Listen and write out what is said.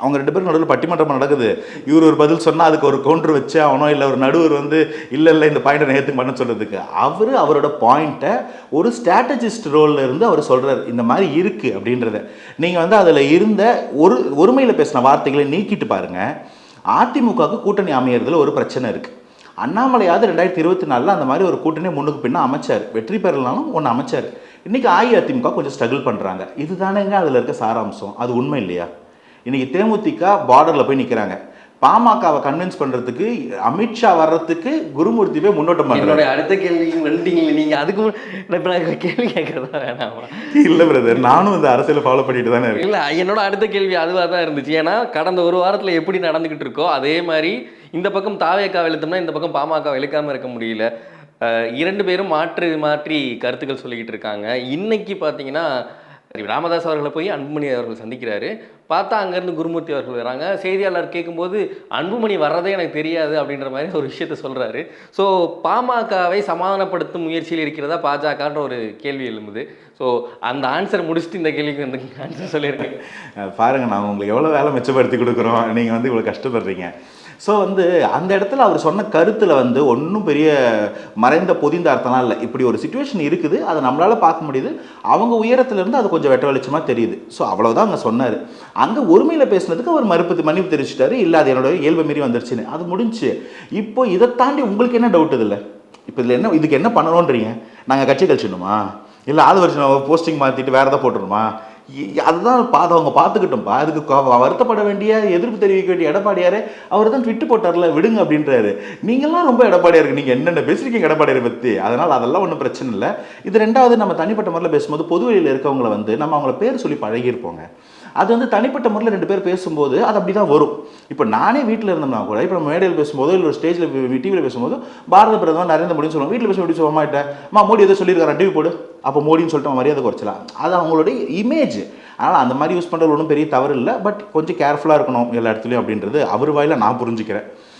அவங்க ரெண்டு பேரும் நடுவில் பட்டிமன்றம் நடக்குது. இவர் ஒரு பதில் சொன்னால் அதுக்கு ஒரு கவுண்டர் வச்சு அவனோ இல்லை ஒரு நடுவர் வந்து இல்லை இல்லை இந்த பாயிண்ட்டை நேற்று பண்ண சொல்கிறதுக்கு அவர் அவரோட பாயிண்ட்டை ஒரு ஸ்ட்ராட்டஜிஸ்ட் ரோலில் இருந்து அவர் சொல்கிறார் இந்த மாதிரி இருக்குது அப்படின்றத. நீங்கள் வந்து அதில் இருந்த ஒரு ஒருமையில் பேசின வார்த்தைகளை நீக்கிட்டு பாருங்கள் அதிமுகவுக்கு கூட்டணி அமையறதுல ஒரு பிரச்சனை இருக்குது அண்ணாமலையாவது ரெண்டாயிரத்தி இருபத்தி நாலில் அந்த மாதிரி ஒரு கூட்டணி முன்னுக்கு பின்னே அமைச்சார். வெற்றி பெறலாலும் ஒன்று அமைச்சார். இன்றைக்கி அஇஅதிமுக கொஞ்சம் ஸ்ட்ரகிள் பண்ணுறாங்க இதுதானேங்க அதில் இருக்க சாராம்சம். அது உண்மை இல்லையா? இன்றைக்கி தேமுதிக பார்டரில் போய் நிற்கிறாங்க பாமகவை கன்வின்ஸ் பண்ணுறதுக்கு அமித்ஷா வர்றதுக்கு குருமூர்த்தி போய் முன்னோட்டம் என்னுடைய அடுத்த கேள்வி வந்துட்டீங்களே நீங்க அதுக்கு கேள்வி கேட்கறதா வேணாமா. இல்லை பிரதர் நானும் இந்த அரசியலை ஃபாலோ பண்ணிட்டு தானே இருக்கேன். இல்ல என்னோட அடுத்த கேள்வி அதுவாக தான் இருந்துச்சு. ஏன்னா கடந்த ஒரு வாரத்துல எப்படி நடந்துகிட்டு இருக்கோ அதே மாதிரி இந்த பக்கம் தாவேக்கா வெளுத்தோம்னா இந்த பக்கம் பாமக வெளுக்காம இருக்க முடியல. இரண்டு பேரும் மாற்று மாற்றி கருத்துக்கள் சொல்லிக்கிட்டு இருக்காங்க. இன்னைக்கு பார்த்தீங்கன்னா ராமதாஸ் அவர்களை போய் அன்புமணி அவர்கள் சந்திக்கிறாரு. பார்த்தா அங்கேருந்து குருமூர்த்தி அவர்கள் வராங்க. செய்தியாளர் கேட்கும்போது அன்புமணி வர்றதே எனக்கு தெரியாது அப்படின்ற மாதிரி ஒரு விஷயத்த சொல்கிறாரு ஸோ பாமகவை சமாதானப்படுத்தும் முயற்சியில் இருக்கிறதா பாஜகன்ற ஒரு கேள்வி எழும்புது. ஸோ அந்த ஆன்சர் முடிச்சுட்டு இந்த கேள்விக்கு வந்து ஆன்சர் சொல்லியிருக்கேன் பாருங்கள் பாருங்க நான் உங்களுக்கு எவ்வளோ வேலை மிச்சப்படுத்தி கொடுக்குறோம். நீங்கள் வந்து இவ்வளோ கஷ்டப்படுறீங்க. ஸோ வந்து அந்த இடத்துல அவர் சொன்ன கருத்தில் வந்து ஒன்றும் பெரிய மறைந்த பொதிந்த அர்த்தம்லாம் இல்லை. இப்படி ஒரு சுச்சுவேஷன் இருக்குது. அதை நம்மளால் பார்க்க முடியுது. அவங்க உயரத்துலேருந்து அது கொஞ்சம் வெட்ட வெளிச்சமாக தெரியுது. ஸோ அவ்வளோதான் அங்கே சொன்னார். அங்கே ஒருமையில் பேசுனதுக்கு அவர் மறுப்பு மன்னிப்பு தெரிவிச்சிட்டாரு. இல்லை அது என்னோட இயல்பு மீறி வந்துருச்சுன்னு. அது முடிஞ்சு. இப்போ இதை தாண்டி உங்களுக்கு என்ன டவுட் இதில்? இப்போ இதில் என்ன இதுக்கு என்ன பண்ணணுன்றீங்க நாங்கள் கட்சி கழிச்சிடணுமா? இல்லை அது வருஷம் போஸ்டிங் மாற்றிட்டு வேறு எதாவது போட்டுருமா அதுதான் பார்த்து அவங்க பார்த்துக்கிட்டோம்ப்பா அதுக்கு வருத்தப்பட வேண்டிய எதிர்ப்பு தெரிவிக்க வேண்டிய எடப்பாடியாரே அவர் தான் ட்விட்டு போட்டார்ல விடுங்க அப்படின்றாரு. நீங்கள்லாம் ரொம்ப எடப்பாடியா இருக்கு நீங்கள் என்னென்ன பேசுறீங்க எடப்பாடியாரை பற்றி அதனால் அதெல்லாம் ஒன்றும் பிரச்சனை இல்லை. இது ரெண்டாவது நம்ம தனிப்பட்ட முறையில் பேசும்போது பொதுவெளியில் இருக்கவங்களை வந்து நம்ம அவங்கள பேர் சொல்லி பழகியிருப்போங்க. அது வந்து தனிப்பட்ட முறையில் ரெண்டு பேர் பேசும்போது அது அப்படி தான் வரும். இப்போ நானே வீட்டில் இருந்தோம்னா கூட இப்போ நம்ம மேடையில் பேசும்போது இல்லை ஒரு ஸ்டேஜில் டிவியில் பேசும்போது பாரத பிரதமர் நரேந்திர மோடின்னு சொல்லுவாங்க. வீட்டில் பேச எப்படி சொல்ல மா மோடி எதோ சொல்லியிருக்காரு? டிவி போடு. அப்போ மோடின்னு சொல்லிட்டு அவன் மரியாதை குறைச்சலாம். அது அவங்களுடைய இமேஜ் அதனால் அந்த மாதிரி யூஸ் பண்ணுறது ஒன்றும் பெரிய தவறு இல்லை. பட் கொஞ்சம் கேர்ஃபுல்லாக இருக்கணும் எல்லா இடத்துலையும் அப்படின்றது அவர் வாயில நான் புரிஞ்சுக்கிறேன்.